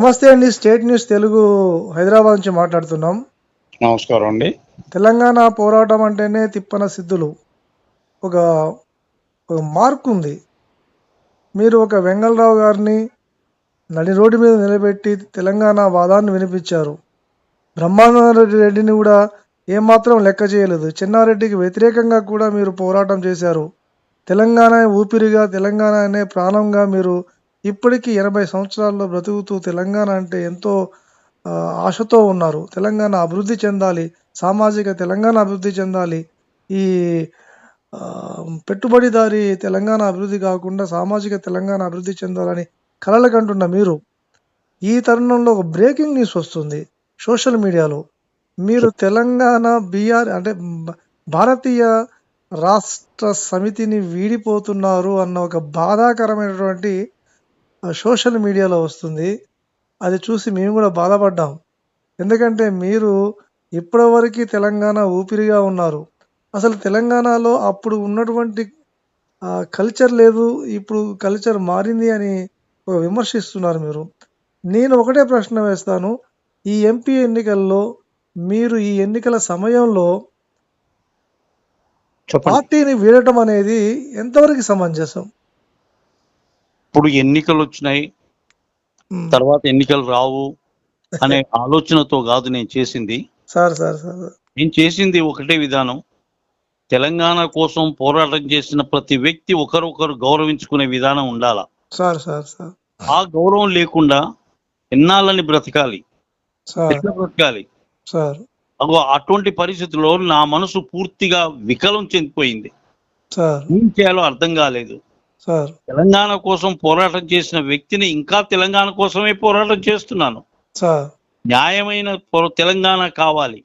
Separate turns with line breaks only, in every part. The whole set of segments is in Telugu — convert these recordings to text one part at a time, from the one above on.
నమస్తే అండి స్టేట్ న్యూస్ తెలుగు హైదరాబాద్ నుంచి మాట్లాడుతున్నాం.
నమస్కారం అండి.
తెలంగాణ పోరాటం అంటేనే తిప్పన సిద్ధులు. ఒక ఒక మార్క్ ఉంది. మీరు ఒక వెంగళరావు గారిని నడి రోడ్డు మీద నిలబెట్టి తెలంగాణ వాదాన్ని వినిపించారు. బ్రహ్మానందరెడ్డి రెడ్డిని కూడా ఏమాత్రం లెక్క చేయలేదు. చెన్నారెడ్డికి వ్యతిరేకంగా కూడా మీరు పోరాటం చేశారు. తెలంగాణ ఊపిరిగా తెలంగాణ అనే ప్రాణంగా మీరు ఇప్పటికీ ఎనభై సంవత్సరాల్లో బ్రతుకుతూ తెలంగాణ అంటే ఎంతో ఆశతో ఉన్నారు. తెలంగాణ అభివృద్ధి చెందాలి సామాజిక తెలంగాణ అభివృద్ధి చెందాలి. ఈ పెట్టుబడిదారి తెలంగాణ అభివృద్ధి కాకుండా సామాజిక తెలంగాణ అభివృద్ధి చెందాలని కలలు కంటున్న మీరు ఈ తరుణంలో ఒక బ్రేకింగ్ న్యూస్ వస్తుంది సోషల్ మీడియాలో. మీరు తెలంగాణ బీఆర్ అంటే భారతీయ రాష్ట్ర సమితిని వీడిపోతున్నారు అన్న ఒక బాధాకరమైనటువంటి సోషల్ మీడియాలో వస్తుంది. అది చూసి మేము కూడా బాధపడ్డాం. ఎందుకంటే మీరు ఇప్పటివరకు తెలంగాణ ఊపిరిగా ఉన్నారు. అసలు తెలంగాణలో అప్పుడు ఉన్నటువంటి కల్చర్ లేదు. ఇప్పుడు కల్చర్ మారింది అని ఒక విమర్శిస్తున్నారు మీరు. నేను ఒకటే ప్రశ్న వేస్తాను. ఈ ఎంపీ ఎన్నికల్లో మీరు ఈ ఎన్నికల సమయంలో పార్టీని వీడటం అనేది ఎంతవరకు సమంజసం?
ఇప్పుడు ఎన్నికలు వచ్చినాయి. తర్వాత ఎన్నికలు రావు అనే ఆలోచనతో కాదు నేను చేసింది.
సార్ సార్ సార్
నేను చేసింది ఒకటే విధానం. తెలంగాణ కోసం పోరాటం చేసిన ప్రతి వ్యక్తి ఒకరొకరు గౌరవించుకునే విధానం ఉండాల?
Sir sir sir.
ఆ గౌరవం లేకుండా ఎన్నాళ్ళని బ్రతకాలి? ఎట్లా బ్రతకాలి?
సార్.
అగో అటువంటి పరిస్థితుల్లో నా మనసు పూర్తిగా వికలం చెందిపోయింది. ఏం చేయాలో అర్థం కాలేదు. తెలంగాణ కోసం పోరాటం చేసిన వ్యక్తిని ఇంకా తెలంగాణ కోసమే పోరాటం చేస్తున్నాను.
సార్.
న్యాయమైన తెలంగాణ కావాలి.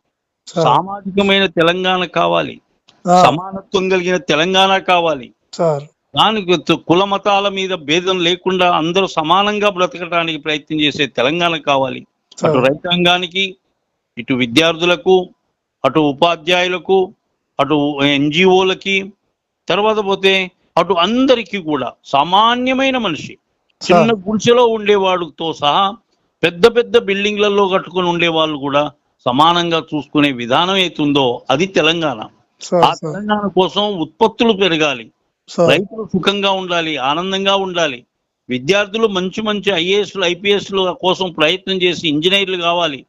సామాజికమైన తెలంగాణ కావాలి. సమానత్వం కలిగిన తెలంగాణ కావాలి.
సార్.
దానికి కుల మతాల మీద భేదం లేకుండా అందరూ సమానంగా బ్రతకడానికి ప్రయత్నం చేసే తెలంగాణ కావాలి. అటు రైతాంగానికి ఇటు విద్యార్థులకు అటు ఉపాధ్యాయులకు అటు ఎన్జిఓలకి తర్వాత పోతే అటు అందరికీ కూడా సామాన్యమైన మనిషి చిన్న గుడిసెలో ఉండేవాడుతో సహా పెద్ద పెద్ద బిల్డింగ్లలో కట్టుకొని ఉండే వాళ్ళు కూడా సమానంగా చూసుకునే విధానం ఏతుందో అది తెలంగాణ. ఆ తెలంగాణ కోసం ఉత్పత్తులు పెరగాలి. రైతులు సుఖంగా ఉండాలి ఆనందంగా ఉండాలి. విద్యార్థులు మంచి మంచి ఐఏఎస్లు ఐపీఎస్లు కోసం ప్రయత్నం చేసి ఇంజనీర్లు కావాలి.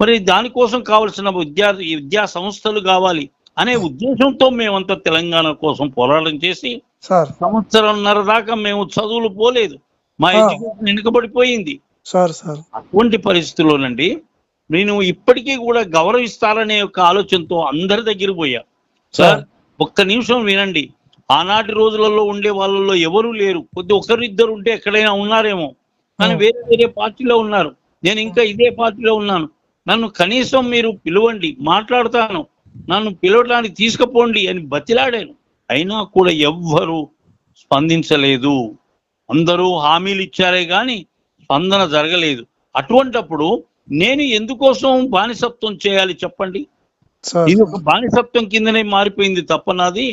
మరి దానికోసం కావలసిన విద్యార్థి విద్యా సంస్థలు కావాలి అనే ఉద్దేశంతో మేమంతా తెలంగాణ కోసం పోరాటం చేసి
సార్.
సంవత్సరంన్నర దాకా మేము చదువులు పోలేదు. మా. ఎడ్యుకేషన్ వెనుకబడిపోయింది.
Sir sir.
అటువంటి పరిస్థితుల్లోనండి నేను ఇప్పటికీ కూడా గౌరవిస్తారనే ఒక ఆలోచనతో అందరి దగ్గర పోయా. సార్ ఒక్క నిమిషం వినండి. ఆనాటి రోజులలో ఉండే వాళ్ళలో ఎవరు లేరు. కొద్ది ఒకరు ఇద్దరు ఉంటే ఎక్కడైనా ఉన్నారేమో. కానీ. వేరే వేరే పార్టీలో ఉన్నారు. నేను ఇంకా ఇదే పార్టీలో ఉన్నాను. నన్ను కనీసం మీరు పిలవండి మాట్లాడతాను. నన్ను పిలవడానికి తీసుకుపోండి అని బతిలాడాను. అయినా కూడా ఎవ్వరు స్పందించలేదు. అందరూ హామీలు ఇచ్చారే గాని స్పందన జరగలేదు. అటువంటప్పుడు నేను ఎందుకోసం బానిసత్వం చేయాలి చెప్పండి? ఇది ఒక బానిసత్వం కిందనే మారిపోయింది తప్ప నాది.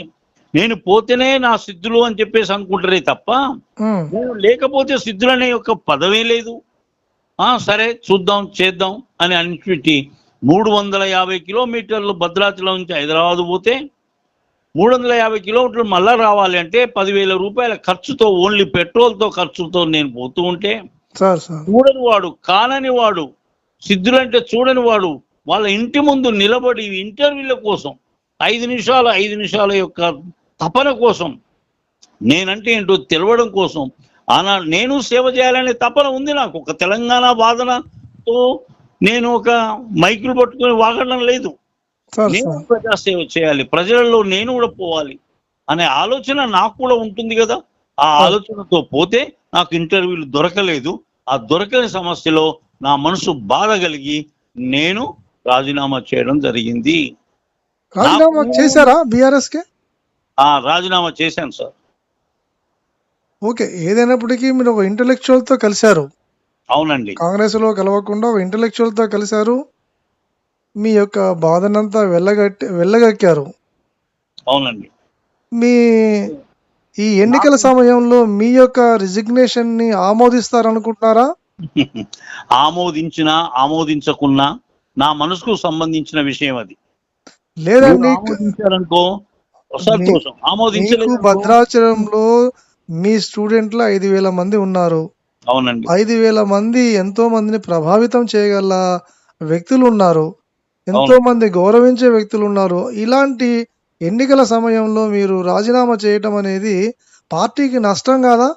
నేను పోతేనే నా సిద్ధులు అని చెప్పేసి అనుకుంటారే తప్ప నేను లేకపోతే సిద్ధులనే ఒక పదవే లేదు. ఆ సరే చూద్దాం చేద్దాం అని అనిపెట్టి మూడు వందల యాభై కిలోమీటర్లు భద్రాచలం నుంచి హైదరాబాద్ పోతే మూడు వందల యాభై కిలోమీటర్లు మళ్ళా రావాలి అంటే పదివేల రూపాయల ఖర్చుతో ఓన్లీ పెట్రోల్తో ఖర్చుతో నేను పోతూ ఉంటే చూడని వాడు కానని వాడు సిద్ధులంటే చూడని వాడు వాళ్ళ ఇంటి ముందు నిలబడి ఇంటర్వ్యూల కోసం ఐదు నిమిషాల ఐదు నిమిషాల యొక్క తపన కోసం నేనంటే ఏంటో తెలవడం కోసం ఆనాడు నేను సేవ చేయాలనే తపన ఉంది నాకు. ఒక తెలంగాణ వాదనతో నేను ఒక మైకులు పట్టుకొని వాగడం లేదు. నేను ప్రజాసేవ చేయాలి. ప్రజలలో నేను కూడా పోవాలి అనే ఆలోచన నాకు కూడా ఉంటుంది కదా. ఆ ఆలోచనతో పోతే నాకు ఇంటర్వ్యూలు దొరకలేదు. ఆ దొరకని సమస్యలో నా మనసు బాధ కలిగి నేను రాజీనామా చేయడం జరిగింది.
రాజీనామా చేశారా బీఆర్ఎస్కి
ఆ రాజీనామా చేశాను సార్.
ఓకే ఏదైనప్పటికీ మీరు ఒక ఇంటలెక్చువల్తో కలిశారు.
అవునండి.
కాంగ్రెస్లో కలవకుండా ఒక ఇంటలెక్చువల్తో కలిశారు. మీ యొక్క బాధనంతా వెళ్ళగట్టి వెళ్ళగక్కారు.
అవునండి.
మీ ఈ ఎన్నికల సమయంలో మీ యొక్క రిజిగ్నేషన్ని ఆమోదిస్తారనుకుంటున్నారా?
ఆమోదించినా ఆమోదించకున్నా నా మనసుకు సంబంధించిన విషయం అది.
లేదండి
ఆమోదించారనుకో సంతోషం
మీకు
ఆమోదించలేదు
భద్రాచలంలో మీ స్టూడెంట్లు ఐదు వేల మంది ఉన్నారు.
అవునండి.
ఐదు వేల మంది ఎంతో మందిని ప్రభావితం చేయగల వ్యక్తులు ఉన్నారు. ఎంతో మంది గౌరవించే వ్యక్తులు ఉన్నారు ఇలాంటి ఎన్నికల సమయంలో మీరు రాజీనామా చేయటం అనేది పార్టీకి నష్టం కాదా?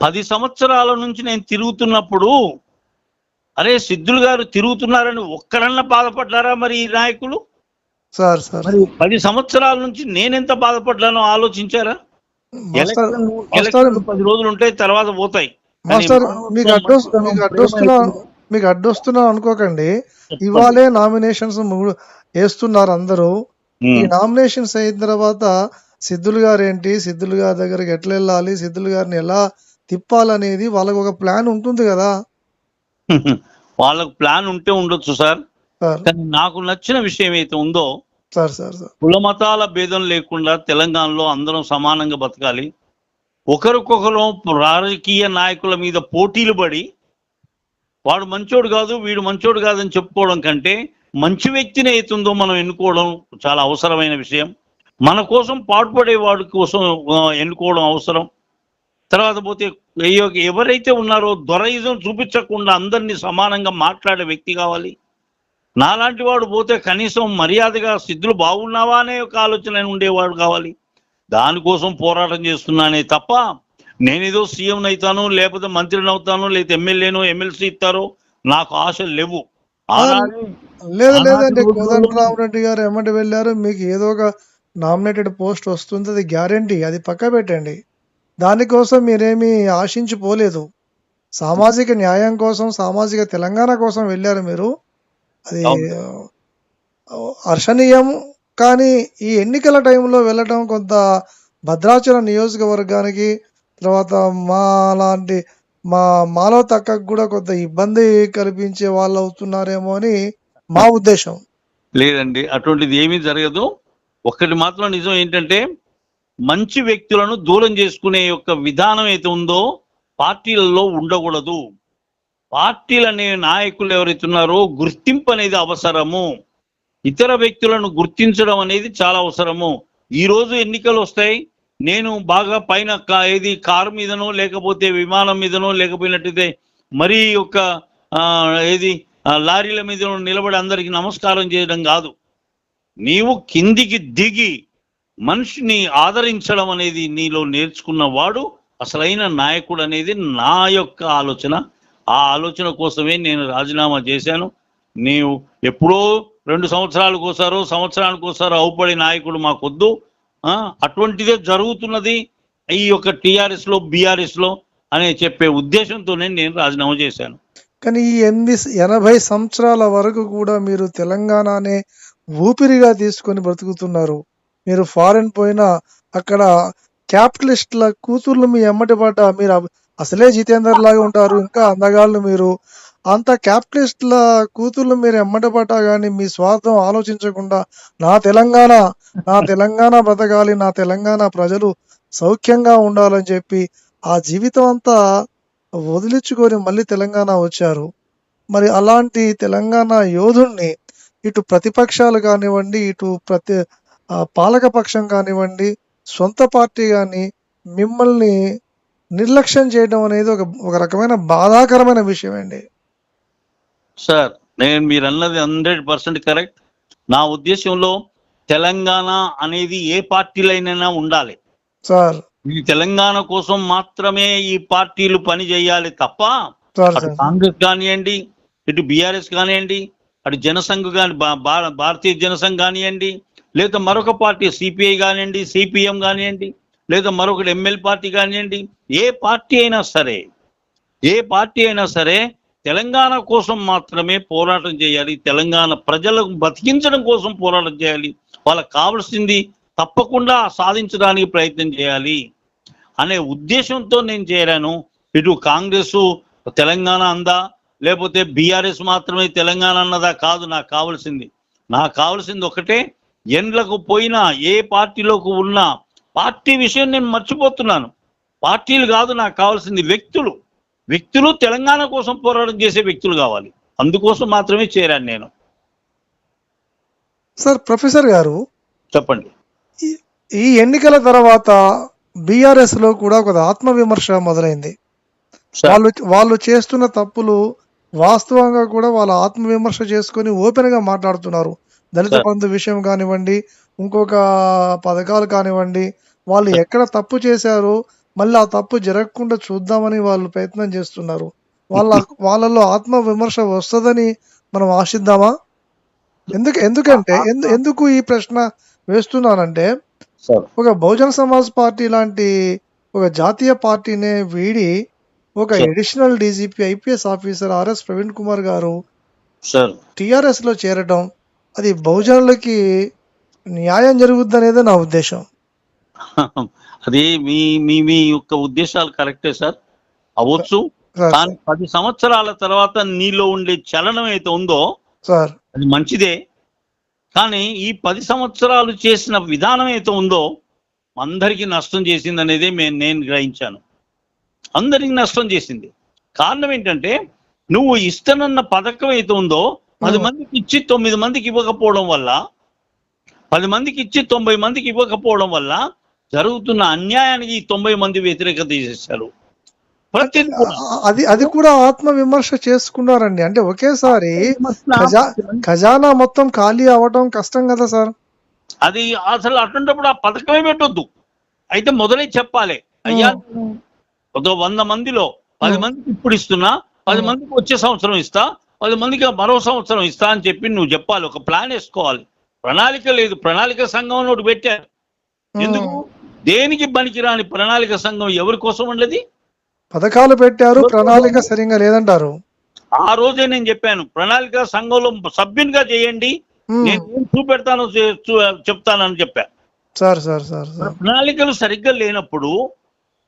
పది సంవత్సరాల నుంచి నేను తిరుగుతున్నప్పుడు అరే సిద్ధులు గారు తిరుగుతున్నారని ఒక్కరన్నా బాధపడ్డారా మరి ఈ నాయకులు?
Sir sir.
పది సంవత్సరాల నుంచి నేనెంత బాధపడ్డానో ఆలోచించారా? పది రోజులు ఉంటాయి తర్వాత పోతాయి.
మాస్టర్ మీకు మీకు. మీకు అడ్డొస్తున్నా అనుకోకండి. ఇవాళే నామినేషన్స్ వేస్తున్నారు అందరూ. ఈ నామినేషన్స్ అయిన తర్వాత సిద్ధులు గారు ఏంటి సిద్ధులు గారి దగ్గరికి ఎట్లా వెళ్ళాలి? సిద్ధులు గారిని ఎలా తిప్పాలనేది వాళ్ళకి ఒక ప్లాన్ ఉంటుంది కదా.
వాళ్ళకు ప్లాన్ ఉంటే ఉండొచ్చు సార్. కానీ నాకు నచ్చిన విషయం అయితే ఉందో
సార్ సార్ సార్.
కుల మతాల భేదం లేకుండా తెలంగాణలో అందరం సమానంగా బతకాలి. ఒకరికొకరు రాజకీయ నాయకుల మీద పోటీలు పడి వాడు మంచోడు కాదు వీడు మంచోడు కాదని చెప్పుకోవడం కంటే మంచి వ్యక్తిని అవుతుందో మనం ఎన్నుకోవడం చాలా అవసరమైన విషయం. మన కోసం పాటుపడే వాడి కోసం ఎన్నుకోవడం అవసరం. తర్వాత పోతే అయ్యో ఎవరైతే ఉన్నారో దొరైజం చూపించకుండా అందరినీ సమానంగా మాట్లాడే వ్యక్తి కావాలి. నాలాంటి వాడు పోతే కనీసం మర్యాదగా సిద్ధులు బాగున్నావా అనే ఒక ఆలోచన ఉండేవాడు కావాలి. దానికోసం పోరాటం చేస్తున్నానే తప్ప నేనేదో సీఎం అవుతాను లేకపోతే మంత్రిని అవుతాను లేకపోతే ఎమ్మెల్యేనో ఎమ్మెల్సీ ఇస్తారో నాకు ఆశలు లేవు.
లేదు లేదండి
రోజుల్లో-
కోదండరామరెడ్డి గారు ఎమ్మటి వెళ్ళారు. మీకు ఏదో ఒక నామినేటెడ్ పోస్ట్ వస్తుంది అది గ్యారంటీ అది పక్క పెట్టండి. దానికోసం మీరేమి ఆశించిపోలేదు. సామాజిక న్యాయం కోసం సామాజిక తెలంగాణ కోసం వెళ్ళారు మీరు. అది హర్షణీయం. కానీ ఈ ఎన్నికల టైంలో వెళ్ళటం కొంత భద్రాచలం నియోజకవర్గానికి తర్వాత మా లాంటి మా మాలో తక్కకు కూడా కొంత ఇబ్బంది కల్పించే వాళ్ళు అవుతున్నారేమో అని మా ఉద్దేశం.
లేదండి అటువంటిది ఏమీ జరగదు. ఒకటి మాత్రం నిజం ఏంటంటే మంచి వ్యక్తులను దూరం చేసుకునే యొక్క విధానం అయితే ఉందో పార్టీలలో ఉండకూడదు. పార్టీలు అనే నాయకులు ఎవరైతే ఉన్నారో గుర్తింపు అనేది అవసరము. ఇతర వ్యక్తులను గుర్తించడం అనేది చాలా అవసరము. ఈ రోజు ఎన్నికలు వస్తాయి. నేను బాగా పైన కా- ఏది కారు మీదనో లేకపోతే విమానం మీదనో లేకపోయినట్టయితే మరీ యొక్క ఏది లారీల మీద నిలబడి అందరికి నమస్కారం చేయడం కాదు. నీవు కిందికి దిగి మనిషిని ఆదరించడం అనేది నీలో నేర్చుకున్నవాడు అసలైన నాయకుడు అనేది నా యొక్క ఆలోచన. ఆ ఆలోచన కోసమే నేను రాజీనామా చేశాను. నీవు ఎప్పుడో రెండు సంవత్సరాలకు ఒకసారో సంవత్సరానికి ఒకసారో అవుపడే నాయకుడు మాకొద్దు. అటువంటిదే జరుగుతున్నది ఈ యొక్క టీఆర్ఎస్లో లో బిఆర్ఎస్లో అనే చెప్పే ఉద్దేశంతోనే నేను రాజీనామా చేశాను.
కానీ ఈ ఎనిమిది ఎనభై సంవత్సరాల వరకు కూడా మీరు తెలంగాణనే ఊపిరిగా తీసుకొని బ్రతుకుతున్నారు. మీరు ఫారెన్ పోయినా అక్కడ క్యాపిటలిస్ట్ల కూతుర్లు మీ ఎమ్మటి పడ్డ మీరు అసలే జితేందర్ లాగా ఉంటారు. ఇంకా అందగాళ్ళు మీరు అంత క్యాపిటలిస్ట్ల కూతుర్లు మీరు ఎమ్మటి కానీ మీ స్వార్థం ఆలోచించకుండా నా తెలంగాణ నా తెలంగాణ బ్రతకాలి నా తెలంగాణ ప్రజలు సౌఖ్యంగా ఉండాలని చెప్పి ఆ జీవితం అంతా వదిలించుకొని మళ్ళీ తెలంగాణ వచ్చారు. మరి అలాంటి తెలంగాణ యోధుణ్ణి ఇటు ప్రతిపక్షాలు కానివ్వండి ఇటు ప్రతి పాలకపక్షం పాలక పక్షం కానివ్వండి సొంత పార్టీ కానీ మిమ్మల్ని నిర్లక్ష్యం చేయడం అనేది ఒక ఒక రకమైన బాధాకరమైన విషయం అండి
సార్ నేను మీరు అన్నది హండ్రెడ్ పర్సెంట్ కరెక్ట్ నా ఉద్దేశంలో తెలంగాణ అనేది ఏ పార్టీలైనా ఉండాలి.
సార్
ఈ తెలంగాణ కోసం మాత్రమే ఈ పార్టీలు పని చేయాలి తప్ప అటు కాంగ్రెస్ కానివ్వండి ఇటు బీఆర్ఎస్ కానివ్వండి అటు జనసంఘ్ కాని భారతీయ జనసంఘ్ కానివ్వండి లేదా మరొక పార్టీ సిపిఐ కానివ్వండి సిపిఎం కానివ్వండి లేదా మరొకటి ఎంఎల్ పార్టీ కానివ్వండి ఏ పార్టీ అయినా సరే ఏ పార్టీ అయినా సరే తెలంగాణ కోసం మాత్రమే పోరాటం చేయాలి తెలంగాణ ప్రజలకు బతికించడం కోసం పోరాటం చేయాలి వాళ్ళకి కావాల్సింది తప్పకుండా సాధించడానికి ప్రయత్నం చేయాలి అనే ఉద్దేశంతో నేను చేరాను. ఇటు కాంగ్రెస్ తెలంగాణ అందా లేకపోతే బీఆర్ఎస్ మాత్రమే తెలంగాణ అన్నదా కాదు నాకు కావాల్సింది. నాకు కావాల్సింది ఒకటే ఎండ్లకు పోయినా ఏ పార్టీలోకి ఉన్నా పార్టీ విషయం నేను మర్చిపోతున్నాను. పార్టీలు కాదు నాకు కావాల్సింది వ్యక్తులు. వ్యక్తులు తెలంగాణ కోసం పోరాటం చేసే వ్యక్తులు కావాలి. అందుకోసం మాత్రమే చేరాను నేను.
సార్ ప్రొఫెసర్ గారు
చెప్పండి.
ఈ- ఎన్నికల తర్వాత బీఆర్ఎస్లో కూడా ఒక ఆత్మవిమర్శ మొదలైంది. వాళ్ళు వాళ్ళు చేస్తున్న తప్పులు వాస్తవంగా కూడా వాళ్ళ ఆత్మవిమర్శ చేసుకొని ఓపెన్గా మాట్లాడుతున్నారు. దళిత. బంధు విషయం కానివ్వండి ఇంకొక పథకాలు కానివ్వండి వాళ్ళు ఎక్కడ తప్పు చేశారో మళ్ళీ ఆ తప్పు జరగకుండా చూద్దామని వాళ్ళు ప్రయత్నం చేస్తున్నారు. వాళ్ళ వాళ్ళలో ఆత్మ విమర్శ వస్తుందని మనం ఆశిద్దామా? ఎందుకు ఎందుకంటే ఎందు- ఎందుకు ఈ ప్రశ్న వేస్తున్నానంటే ఒక బహుజన సమాజ్ పార్టీ లాంటి ఒక జాతీయ పార్టీనే వీడి ఒక. Additional DGP IPS officer RS Praveen Kumar గారు టిఆర్ఎస్లో చేరటం అది బహుజనులకి న్యాయం జరుగుద్దనేదే నా ఉద్దేశం.
అది మీ మీ మీ యొక్క ఉద్దేశాలు కరెక్టే సార్. అవ్వచ్చు. కానీ పది సంవత్సరాల తర్వాత నీలో ఉండే చలనం అయితే ఉందో
సార్.
అది మంచిదే. కానీ ఈ పది సంవత్సరాలు చేసిన విధానం అయితే ఉందో అందరికీ నష్టం చేసింది అనేది మే- నేను గ్రహించాను. అందరికి నష్టం చేసింది. కారణం ఏంటంటే నువ్వు ఇస్తానన్న పథకం అయితే ఉందో పది. మందికి ఇచ్చి తొమ్మిది మందికి ఇవ్వకపోవడం వల్ల పది మందికి ఇచ్చి తొంభై మందికి ఇవ్వకపోవడం వల్ల జరుగుతున్న అన్యాయానికి తొంభై మంది వ్యతిరేకత కూడా.
ఆ- అది అది కూడా ఆత్మ విమర్శ చేసుకున్నారండి. అంటే ఒకేసారి ఖజా ఖజానా మొత్తం ఖాళీ అవ్వటం కష్టం కదా సార్?
అది అసలు అటువంటిప్పుడు ఆ పథకమే పెట్టొద్దు. అయితే మొదలై చెప్పాలి. అయ్యా ఒక వంద మందిలో పది. మందికి ఇప్పుడు ఇస్తున్నా పది. మందికి వచ్చే సంవత్సరం ఇస్తా పది మందికి మరో సంవత్సరం ఇస్తా అని చెప్పి నువ్వు చెప్పాలి. ఒక ప్లాన్ వేసుకోవాలి. ప్రణాళిక లేదు. ప్రణాళిక సంఘం ఒకటి పెట్టారు. ఎందుకు? దేనికి పనికిరాని ప్రణాళిక సంఘం ఎవరి కోసం ఉండేది?
పథకాలు పెట్టారు ప్రణాళిక సరిగా లేదంటారు.
ఆ రోజే నేను చెప్పాను ప్రణాళిక సంఘంలో సభ్యునిగా చేయండి నేను చూపెడతానో చెప్తానని చెప్పా.
సార్ సార్ సార్
ప్రణాళికలు సరిగ్గా లేనప్పుడు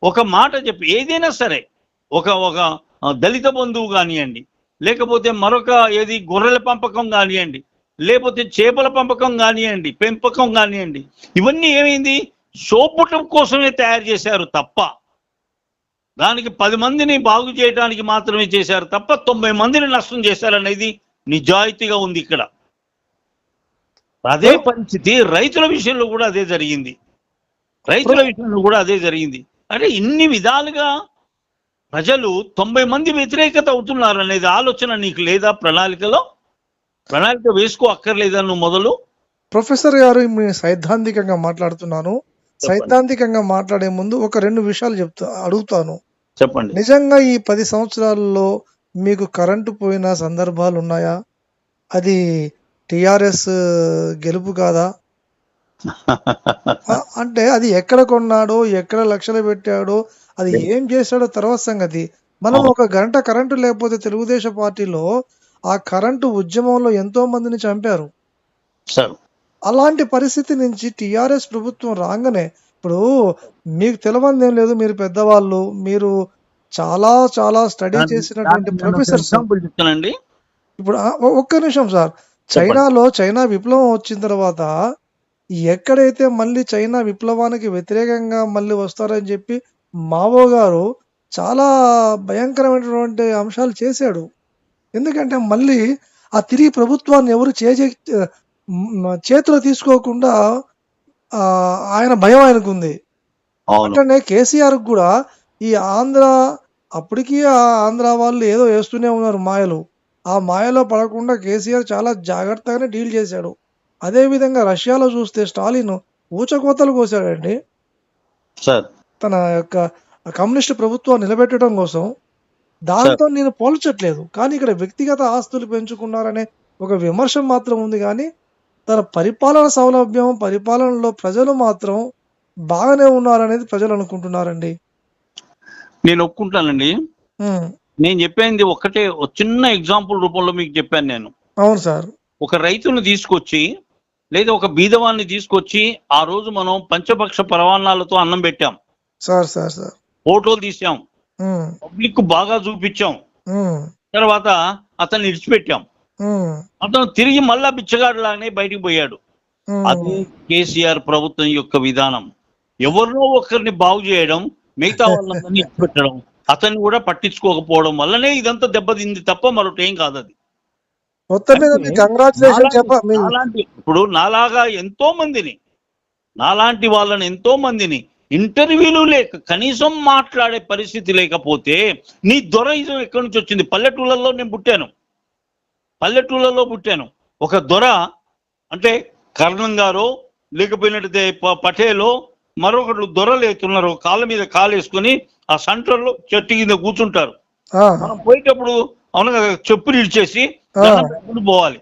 ఒక మాట చెప్పి ఏదైనా సరే ఒక ఒక దళిత బంధువు కానివ్వండి లేకపోతే మరొక ఏది గొర్రెల పెంపకం కానివ్వండి లేకపోతే చేపల పెంపకం కానివ్వండి పెంపకం కానివ్వండి ఇవన్నీ ఏమైంది? సోపుటం కోసమే తయారు చేశారు తప్ప దానికి పది మందిని బాగు చేయడానికి మాత్రమే చేశారు తప్ప తొంభై మందిని నష్టం చేశారనేది నిజాయితీగా ఉంది ఇక్కడ. అదే పరిస్థితి రైతుల విషయంలో కూడా అదే జరిగింది. రైతుల విషయంలో కూడా అదే జరిగింది. అంటే ఇన్ని విధాలుగా ప్రజలు తొంభై మంది వ్యతిరేకత అవుతున్నారు అనేది ఆలోచన నీకు లేదా ప్రణాళికలో? ప్రణాళిక వేసుకో అక్కర్లేదా నువ్వు మొదలు?
ప్రొఫెసర్ గారు సైద్ధాంతికంగా మాట్లాడుతున్నాను. సైద్ధాంతికంగా మాట్లాడే ముందు ఒక రెండు విషయాలు చెప్తా అడుగుతాను.
చెప్పండి.
నిజంగా ఈ పది సంవత్సరాల్లో మీకు కరెంటు పోయిన సందర్భాలు ఉన్నాయా? అది టిఆర్ఎస్ గెలుపు కాదా? అంటే అది ఎక్కడ కొన్నాడో ఎక్కడ లక్షలు పెట్టాడో అది ఏం చేశాడో తర్వాత సంగతి. మనం. ఒక గంట కరెంటు లేకపోతే తెలుగుదేశం పార్టీలో ఆ కరెంటు ఉద్యమంలో ఎంతో మందిని చంపారు. అలాంటి పరిస్థితి నుంచి టిఆర్ఎస్ ప్రభుత్వం రాగానే ఇప్పుడు మీకు తెలవంది ఏం లేదు మీరు పెద్దవాళ్ళు మీరు చాలా చాలా స్టడీ చేసినటువంటి
ఎగ్జాంపుల్ చెప్తానండి.
ఇప్పుడు ఒక్క నిమిషం సార్. చైనాలో చైనా విప్లవం వచ్చిన తర్వాత ఎక్కడైతే మళ్ళీ చైనా విప్లవానికి వ్యతిరేకంగా మళ్ళీ వస్తారని చెప్పి మావో గారు చాలా భయంకరమైనటువంటి అంశాలు చేశాడు. ఎందుకంటే మళ్ళీ ఆ తిరిగి ప్రభుత్వాన్ని ఎవరు చేజే చేతిలో తీసుకోకుండా ఆయన భయం ఆయనకుంది. అంటే కేసీఆర్ కూడా ఈ ఆంధ్ర అప్పటికి ఆ ఆంధ్ర వాళ్ళు ఏదో వేస్తూనే ఉన్నారు మాయలు. ఆ మాయలో పడకుండా కేసీఆర్ చాలా జాగ్రత్తగానే డీల్ చేశాడు. అదే విధంగా రష్యాలో చూస్తే స్టాలిన్ ఊచకోతలు కోసాడండి.
సార్.
తన యొక్క కమ్యూనిస్ట్ ప్రభుత్వాన్ని నిలబెట్టడం కోసం దాంతో నేను పోల్చట్లేదు. కానీ ఇక్కడ వ్యక్తిగత ఆస్తులు పెంచుకున్నారనే ఒక విమర్శ మాత్రం ఉంది కానీ తన పరిపాలన సౌలభ్యం పరిపాలనలో ప్రజలు మాత్రం బాగానే ఉన్నారనేది ప్రజలు అనుకుంటున్నారండి.
నేను ఒప్పుకుంటానండి నేను చెప్పింది ఒక్కటే ఒక చిన్న ఎగ్జాంపుల్ రూపంలో మీకు చెప్పాను నేను.
అవును సార్.
ఒక రైతును తీసుకొచ్చి లేదా ఒక బీదవాన్ని తీసుకొచ్చి ఆ రోజు మనం పంచపక్ష పరవాన్నాలతో అన్నం పెట్టాం.
Sir sir sir.
ఫోటోలు తీసాం. పబ్లిక్ బాగా చూపించాం. తర్వాత అతన్ని ఇడిచిపెట్టాం
ఉమ్,
అతను తిరిగి మళ్ళా బిచ్చగాడిలాగానే బయటికి పోయాడు. అదే కేసీఆర్ ప్రభుత్వం యొక్క విధానం. ఎవరినో ఒకరిని బాగు చేయడం మిగతా వాళ్ళందరినీ పెట్టడం అతన్ని కూడా పట్టించుకోకపోవడం వల్లనే ఇదంతా దెబ్బతింది తప్ప మరొకటి ఏం కాదు అది. ఇప్పుడు నాలాగా ఎంతో మందిని నాలాంటి వాళ్ళని ఎంతో మందిని ఇంటర్వ్యూలు లేక కనీసం మాట్లాడే పరిస్థితి లేకపోతే నీ దొరైజం ఎక్కడి నుంచి వచ్చింది? పల్లెటూళ్ళలో నేను పుట్టాను. పల్లెటూళ్ళలో పుట్టాను. ఒక దొర అంటే కర్ణం గారో లేకపోయినట్టయితే ప- పటేలో మరొకరు దొరలు ఎత్తున్నారు కాళ్ళ మీద కాలు వేసుకొని ఆ సెంటర్లో చెట్టు కింద కూర్చుంటారు. మనం పోయేటప్పుడు అవును కదా చెప్పులు పెట్టుకుని పోవాలి.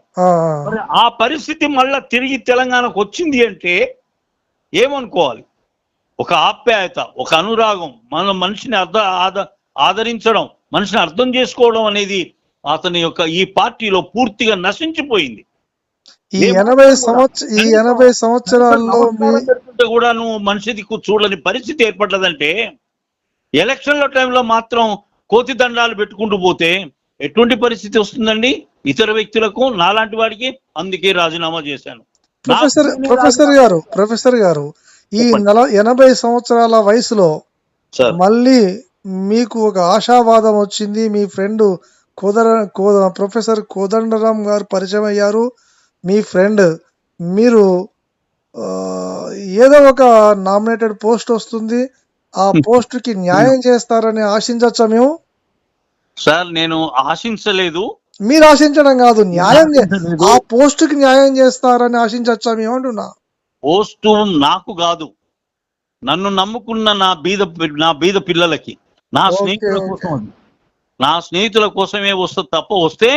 ఆ
పరిస్థితి మళ్ళా తిరిగి తెలంగాణకు వచ్చింది అంటే ఏమనుకోవాలి? ఒక ఆప్యాయత ఒక అనురాగం మన మనిషిని అర్థ ఆద ఆదరించడం మనిషిని అర్థం చేసుకోవడం అనేది అతని యొక్క ఈ పార్టీలో పూర్తిగా నశించిపోయింది.
ఈ ఎనభై సంవత్సర ఈ ఎనభై సంవత్సరాల్లో
కూడా నువ్వు మనిషిది చూడని పరిస్థితి ఏర్పడ్డదంటే ఎలక్షన్ల టైంలో మాత్రం కోతి దండాలు పెట్టుకుంటూ పోతే ఎటువంటి పరిస్థితి వస్తుందండి? ఇతర వ్యక్తులకు నాలాంటి వాడికి అందుకే రాజీనామా చేశాను.
ప్రొఫెసర్ ప్రొఫెసర్ గారు ప్రొఫెసర్ గారు ఈ. నల ఎనభై సంవత్సరాల వయసులో మళ్ళీ మీకు ఒక ఆశావాదం వచ్చింది మీ ఫ్రెండ్ కోదర కోద ప్రొఫెసర్ కోదండరాం గారు పరిచయం అయ్యారు. మీ ఫ్రెండ్ మీరు ఏదో ఒక నామినేటెడ్ పోస్ట్ వస్తుంది. ఆ పోస్ట్కి న్యాయం చేస్తారని ఆశించచ్చా మేము?
సార్ నేను ఆశించలేదు.
మీరు ఆశించడం కాదు న్యాయం ఆ పోస్ట్కి న్యాయం చేస్తారని ఆశించచ్చా మేము అంటున్నా?
పోస్టు నాకు కాదు. నన్ను నమ్ముకున్న నా బీద నా బీద పిల్లలకి నా స్నేహితుల. కోసం. నా స్నేహితుల కోసమే వస్తుంది తప్ప వస్తే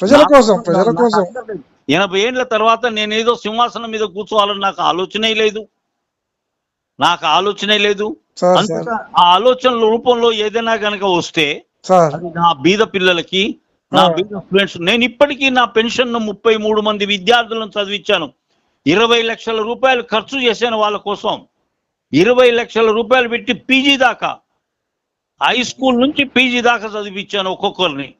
ప్రజల కోసం ప్రజల కోసం.
ఎనభై ఏళ్ళ తర్వాత నేనేదో సింహాసనం మీద కూర్చోవాలని నాకు ఆలోచనే లేదు. నాకు ఆలోచనే లేదు. ఆ ఆలోచనల రూపంలో ఏదైనా కనుక వస్తే నా బీద పిల్లలకి నా. బీద స్టూడెంట్స్ నేను ఇప్పటికీ నా పెన్షన్ ముప్పై మూడు మంది విద్యార్థులను చదివించాను ఇరవై లక్షల రూపాయలు ఖర్చు చేశాను వాళ్ళ కోసం. ఇరవై లక్షల రూపాయలు పెట్టి పీజీ దాకా హై స్కూల్ నుంచి పీజీ దాకా చదివించాను ఒక్కొక్కరిని.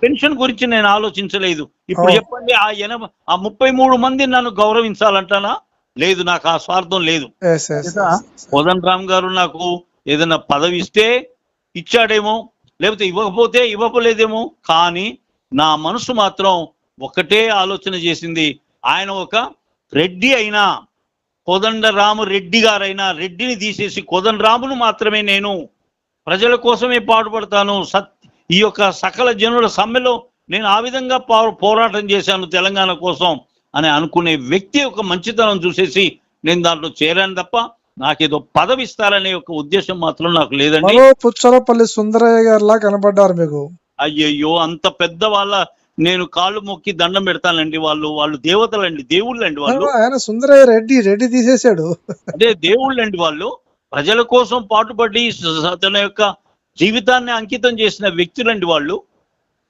పెన్షన్ గురించి నేను ఆలోచించలేదు. ఇప్పుడు
అవును.
చెప్పండి ఆ ఎనభై ఆ ముప్పై మూడు మంది నన్ను గౌరవించాలంటానా? లేదు నాకు ఆ స్వార్థం లేదు. కోదండ రామ్ గారు నాకు ఏదైనా పదవి ఇస్తే ఇచ్చాడేమో లేకపోతే ఇవ్వకపోతే ఇవ్వలేదేమో కానీ నా మనసు మాత్రం ఒకటే ఆలోచన చేసింది. ఆయన ఒక రెడ్డి అయినా కోదండ రాము రెడ్డి గారైనా రెడ్డిని తీసేసి కోదండ రామును మాత్రమే నేను ప్రజల కోసమే పాటుపడతాను. సత్ ఈ యొక్క సకల జనుల సమ్మెలో నేను ఆ విధంగా పోరాటం చేశాను తెలంగాణ కోసం అని అనుకునే వ్యక్తి యొక్క మంచితనం చూసేసి నేను దాంట్లో చేరాను తప్ప నాకేదో పదవి ఇస్తారనే ఒక ఉద్దేశం మాత్రం నాకు లేదండి.
పుచ్చలపల్లి సుందరయ్య గారిలా కనబడ్డారు మీకు.
అయ్యయ్యో అంత పెద్ద వాళ్ళ నేను కాళ్ళు మొక్కి దండం పెడతానండి వాళ్ళు వాళ్ళు దేవతలండి దేవుళ్ళండి వాళ్ళు.
ఆయన సుందరయ్య రెడ్డి రెడ్డి తీసేశాడు.
అదే దేవుళ్ళండి వాళ్ళు. ప్రజల కోసం పాటుపడి తన యొక్క జీవితాన్ని అంకితం చేసిన వ్యక్తులండి వాళ్ళు.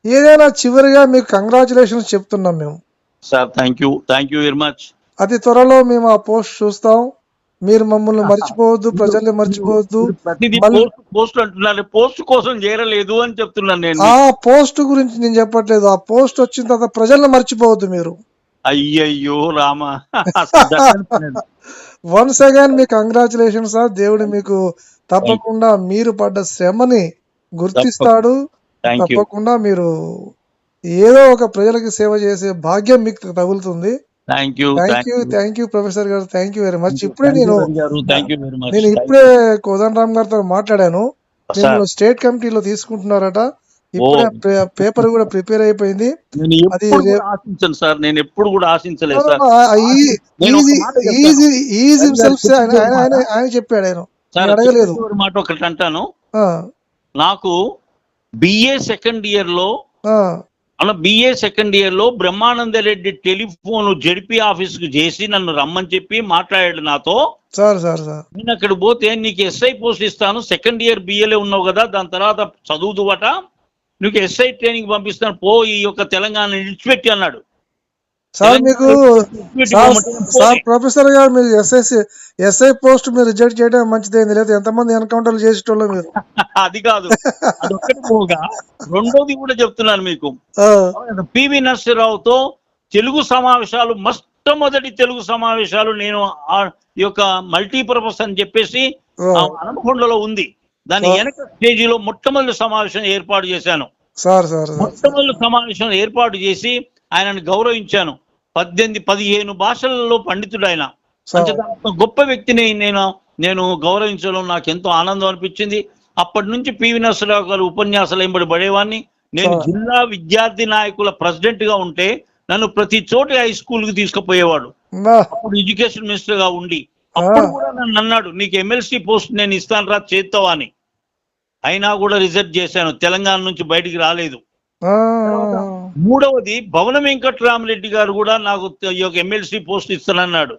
ఏదైనా చివరిగా మీకు కంగ్రాచులేషన్స్ చెప్తున్నాం మేము.
Sir thank you thank you very much
అతి త్వరలో మేము ఆ పోస్ట్ చూస్తాం. మీరు మమ్మల్ని మర్చిపోవద్దు ప్రజల్ని మర్చిపోవద్దు.
పోస్ట్ పోస్ట్ అంటున్నారు పోస్ట్ కోసం చేరలేదు అని చెప్తున్నాను నేను.
ఆ పోస్ట్ గురించి నేను చెప్పట్లేదు. ఆ పోస్ట్ వచ్చిన తర్వాత ప్రజల్ని మర్చిపోవద్దు మీరు.
అయ్యయ్యో రామ.
వన్స్ అగైన్ మీ కంగ్రాచులేషన్ సార్ దేవుడు మీకు తప్పకుండా మీరు పడ్డ శ్రమని గుర్తిస్తాడు. తప్పకుండా మీరు ఏదో ఒక ప్రజలకి సేవ చేసే భాగ్యం మీకు తగులుతుంది.
Thank you
thank you thank you professor గారు. థ్యాంక్ యూ వెరీ మచ్ ఇప్పుడే నేను నేను ఇప్పుడే కోదండరామ్ గారితో మాట్లాడాను. నేను స్టేట్ కమిటీలో తీసుకుంటున్నారట. ఇప్పుడే పేపర్ కూడా ప్రిపేర్ అయిపోయింది. అది
ఆశించను సార్. నేను ఎప్పుడు కూడా ఆశించలేదు సార్.
ఆయన చెప్పాడు ఆయన. అడగలేదు.
మాట ఒకటి అంటాను. నాకు బిఏ సెకండ్
ఇయర్లో
అలా బిఏ సెకండ్ ఇయర్లో బ్రహ్మానంద రెడ్డి టెలిఫోన్ జడిపి ఆఫీస్కు చేసి నన్ను రమ్మని చెప్పి మాట్లాడాడు నాతో.
Sir sir sir.
నేను అక్కడ పోతే నీకు ఎస్ఐ పోస్ట్ ఇస్తాను సెకండ్ ఇయర్ బిఏలో ఉన్నావు కదా దాని తర్వాత చదువుదువట నీకు ఎస్ఐ ట్రైనింగ్ పంపిస్తాను పో ఈ యొక్క తెలంగాణ విడిచిపెట్టి అన్నాడు.
సార్ మీకు సార్. ప్రొఫెసర్ గారు మీరు ఎస్ఎస్సి ఎస్ఐ పోస్ట్ మీరు రిజెక్ట్ చేయడం మంచిదైంది లేదు. ఎంతమంది ఎన్కౌంటర్లు చేసేటోళ్ళు మీరు?
అది కాదు. రెండోది కూడా చెప్తున్నాను మీకు. పివి నరసింహరావుతో తెలుగు సమావేశాలు మొట్టమొదటి తెలుగు సమావేశాలు నేను ఆ ఈ యొక్క మల్టీపర్పస్ అని చెప్పేసి హనుమకొండలో ఉంది. దాని. వెనక స్టేజీలో మొట్టమొదటి సమావేశం ఏర్పాటు చేశాను.
Sir sir sir.
మొట్టమొదటి సమావేశం ఏర్పాటు చేసి ఆయనను గౌరవించాను. పద్దెనిమిది పదిహేను భాషలలో పండితుడు ఆయన గొప్ప వ్యక్తిని నేను నేను గౌరవించడం నాకు ఎంతో ఆనందం అనిపించింది. అప్పటి నుంచి పివి నరసరావు గారు ఉపన్యాసాలు ఎంబడి పడేవాడిని. నేను. జిల్లా విద్యార్థి నాయకుల ప్రెసిడెంట్గా ఉంటే నన్ను ప్రతి చోటి హై స్కూల్కి తీసుకుపోయేవాడు అప్పుడు ఎడ్యుకేషన్ మినిస్టర్గా ఉండి అప్పుడు కూడా నన్ను అన్నాడు నీకు ఎమ్మెల్సీ పోస్ట్ నేను ఇస్తాను రా చేస్తావా అని. అయినా కూడా రిజెక్ట్ చేశాను. తెలంగాణ నుంచి బయటికి రాలేదు. మూడవది భవన వెంకట్రామరెడ్డి గారు కూడా నాకు ఎమ్మెల్సీ పోస్ట్ ఇస్తానన్నాడు.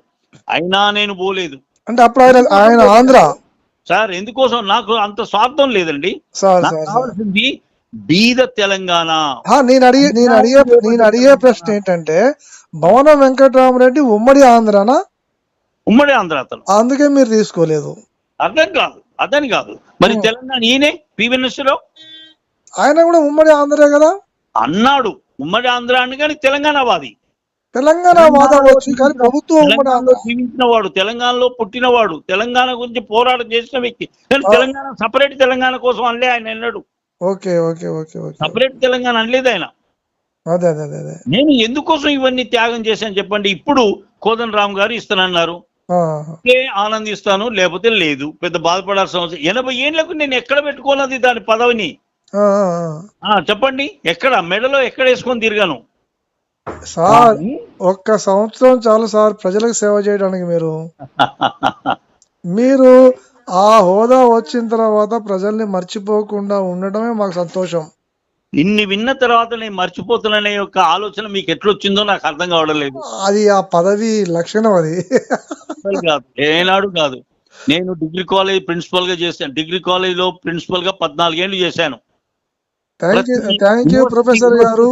అయినా నేను పోలేదు.
అంటే అప్పుడు ఆయన ఆయన ఆంధ్ర?
సార్ ఎందుకోసం? నాకు అంత స్వార్థం లేదండి. కావాల్సింది బీద తెలంగాణ.
ఆ, నేను అడిగే నేను అడిగే నేను అడిగే ప్రశ్న ఏంటంటే భవన వెంకటరామరెడ్డి ఉమ్మడి ఆంధ్రానా?
ఉమ్మడి ఆంధ్ర అతను.
అందుకే మీరు తీసుకోలేదు.
అర్థం కాదు. అతని కాదు. మరి. తెలంగాణ ఈయనే? పివి నరసింహరావు
ఆయన కూడా ఉమ్మడి ఆంధ్రే కదా?
అన్నాడు. ఉమ్మడి ఆంధ్ర అని కానీ తెలంగాణ వాది
తెలంగాణ వాదం వచ్చి కానీ ప్రభుత్వం
జీవించిన వాడు తెలంగాణలో పుట్టినవాడు తెలంగాణ గురించి పోరాటం చేసిన వ్యక్తి. కానీ. తెలంగాణ సపరేట్ తెలంగాణ కోసం అనలే ఆయన అన్నాడు
okay okay okay okay.
Separate Telangana అనలేదు ఆయన.
అదే అదే అదే అదే.
నేను ఎందుకోసం ఇవన్నీ త్యాగం చేశాను చెప్పండి? ఇప్పుడు కోదన్ రామ్ గారు ఇస్తానన్నారు. ఆనందిస్తాను? లేకపోతే లేదు. పెద్ద బాధపడాల్సిన అవసరం. ఎనభై ఏళ్ళకు నేను ఎక్కడ పెట్టుకోనది దాని పదవిని? చెప్పండి. ఎక్కడ? మెడలో ఎక్కడ వేసుకొని తిరిగాను?
సార్ ఒక్క సంవత్సరం చాలు సార్ ప్రజలకు సేవ చేయడానికి మీరు. మీరు ఆ హోదా వచ్చిన తర్వాత ప్రజల్ని మర్చిపోకుండా ఉండటమే మాకు సంతోషం.
ఇన్ని విన్న తర్వాత నేను మర్చిపోతున్నానే యొక్క ఆలోచన మీకు ఎట్లొచ్చిందో నాకు అర్థం కావడం లేదు.
అది ఆ పదవి లక్షణం అది.
కాదు. ఏనాడు కాదు. నేను డిగ్రీ కాలేజ్ ప్రిన్సిపల్గా చేశాను. డిగ్రీ కాలేజ్లో ప్రిన్సిపల్గా పద్నాలుగేళ్ళు చేశాను.
Thank you thank you professor గారు.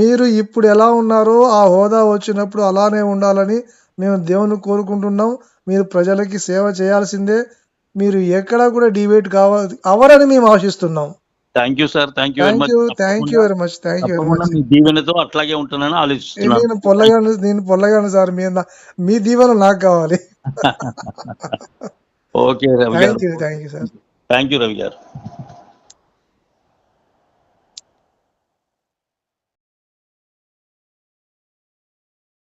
మీరు ఇప్పుడు ఎలా ఉన్నారో ఆ హోదా వచ్చినప్పుడు అలానే ఉండాలని మేము దేవుని కోరుకుంటున్నాం. మీరు ప్రజలకి సేవ చేయాల్సిందే. మీరు ఎక్కడ కూడా డిబేట్ కావాలి అవరని మేము ఆశిస్తున్నాం.
Thank you sir thank you very
thank
much
you thank you very much thank you very much
దీవెనతో అట్లాగే ఉంటానని ఆలోచిస్తున్నాను.
నేను పొల్లగాను నేను పొల్లగాను సార్. మీ మీ దీవెన నాకు కావాలి.
ఓకే రవి
థ్యాంక్
గారు
you thank you sir
thank you Ravi గారు.